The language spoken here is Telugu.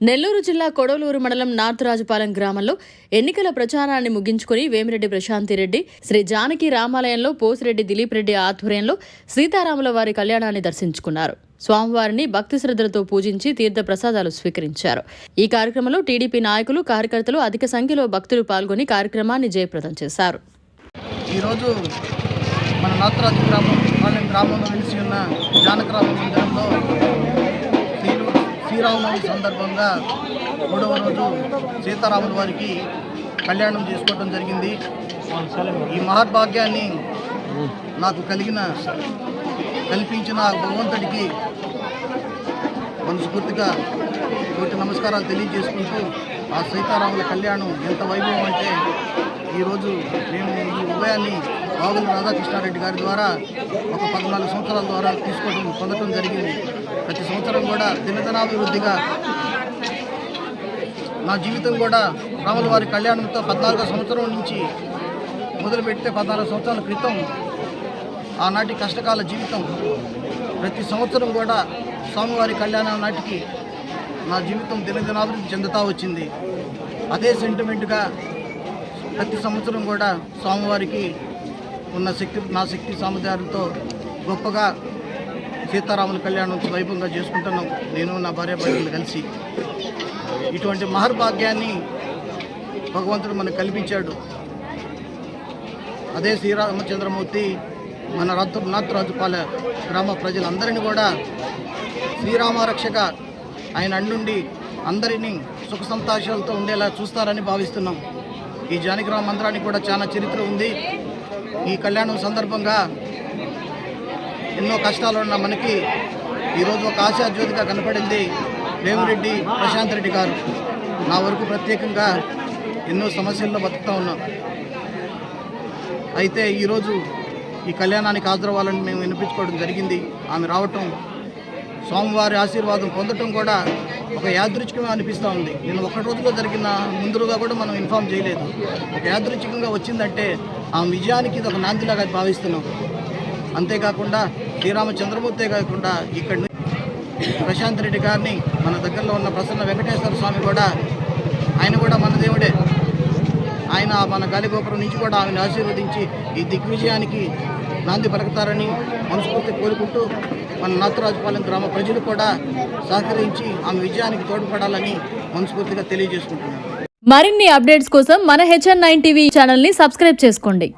నెల్లూరు జిల్లా కొడవలూరు మండలం నార్త్ రాజుపాలెం గ్రామంలో ఎన్నికల ప్రచారాన్ని ముగించుకుని వేమిరెడ్డి ప్రశాంతిరెడ్డి శ్రీ జానకి రామాలయంలో పోసిరెడ్డి దిలీప్ రెడ్డి ఆధ్వర్యంలో సీతారాముల వారి కళ్యాణాన్ని దర్శించుకున్నారు. స్వామివారిని భక్తి శ్రద్ధలతో పూజించి తీర్థ ప్రసాదాలు స్వీకరించారు. ఈ కార్యక్రమంలో టీడీపీ నాయకులు కార్యకర్తలు అధిక సంఖ్యలో భక్తులు పాల్గొని కార్యక్రమాన్ని జయప్రదం చేశారు. ఈరోజు మన నాతరాజు గ్రామం గ్రామంలో ఉన్న జానకరామ మందిరంలో శ్రీరామనవమి సందర్భంగా మూడవ రోజు సీతారాముల వారికి కళ్యాణం చేసుకోవడం జరిగింది. ఈ మహద్భాగ్యాన్ని నాకు కలిగిన కల్పించిన భగవంతుడికి మనస్ఫూర్తిగా కోటి నమస్కారాలు తెలియజేసుకుంటూ ఆ సీతారాముల కళ్యాణం ఎంత వైభవం అంటే ఈరోజు మేము ఈ ఉదయాన్ని బాబులు రాధాకృష్ణారెడ్డి గారి ద్వారా ఒక పద్నాలుగు సంవత్సరాల ద్వారా తీసుకోవడం పొందడం జరిగింది. ప్రతి సంవత్సరం కూడా దినదనాభివృద్ధిగా నా జీవితం కూడా రాముల వారి కళ్యాణంతో పద్నాలుగో సంవత్సరం నుంచి మొదలుపెడితే పద్నాలుగు సంవత్సరాల క్రితం ఆనాటి కష్టకాల జీవితం ప్రతి సంవత్సరం కూడా స్వామివారి కళ్యాణం నాటికి నా జీవితం దినదినాభివృద్ధి చెందుతూ వచ్చింది. అదే సెంటిమెంట్గా ప్రతి సంవత్సరం కూడా స్వామివారికి ఉన్న శక్తి నా శక్తి సామర్థ్యాలతో గొప్పగా సీతారాముల కళ్యాణం వైభవంగా చేసుకుంటున్నాం. నేను నా భార్య భర్తలు కలిసి. ఇటువంటి మహర్భాగ్యాన్ని భగవంతుడు మనకు కల్పించాడు. అదే శ్రీరామచంద్రమూర్తి మన రత్తు నాథరాజుపాలె గ్రామ ప్రజలందరినీ కూడా శ్రీరామ రక్షక ఆయన అండుండి అందరినీ సుఖ సంతోషాలతో ఉండేలా చూస్తారని భావిస్తున్నాం. ఈ జానకిరామ మందిరానికి కూడా చాలా చరిత్ర ఉంది. ఈ కళ్యాణం సందర్భంగా ఎన్నో కష్టాలు ఉన్న మనకి ఈరోజు ఒక ఆశాజ్యోతిగా కనపడింది రేవిరెడ్డి ప్రశాంత్ రెడ్డి గారు. నా వరకు ప్రత్యేకంగా ఎన్నో సమస్యల్లో బతుకుతా ఉన్నాం. అయితే ఈరోజు ఈ కళ్యాణానికి హాజరవ్వాలని మేము వినిపించుకోవడం జరిగింది. ఆమె రావటం స్వామివారి ఆశీర్వాదం పొందటం కూడా ఒక యాదృచ్ఛికంగా అనిపిస్తూ ఉంది. నేను ఒక రోజులో జరిగిన ముందుగా కూడా మనం ఇన్ఫామ్ చేయలేదు. ఒక యాదృచ్ఛికంగా వచ్చిందంటే ఆ విజయానికి ఇది ఒక నాందిలాగా భావిస్తున్నాం. అంతేకాకుండా శ్రీరామచంద్రమూర్తే కాకుండా ఇక్కడ ప్రశాంత్ రెడ్డి గారిని మన దగ్గరలో ఉన్న ప్రసన్న వెంకటేశ్వర స్వామి కూడా ఆయన కూడా మన దేవుడే. ఆయన మన గాలిగోపురం నుంచి కూడా ఆమెను ఆశీర్వదించి ఈ దిగ్విజయానికి నాంది పలుకుతారని మనస్ఫూర్తి కోరుకుంటూ మన నాథరాజుపాలెం గ్రామ ప్రజలు కూడా సహకరించి ఆమె విజయానికి తోడ్పడాలని మనస్ఫూర్తిగా తెలియజేసుకుంటున్నాను. మరిన్ని అప్డేట్స్ కోసం మన హెచ్ఎన్ నైన్ టీవీ ఛానల్ని సబ్స్క్రైబ్ చేసుకోండి.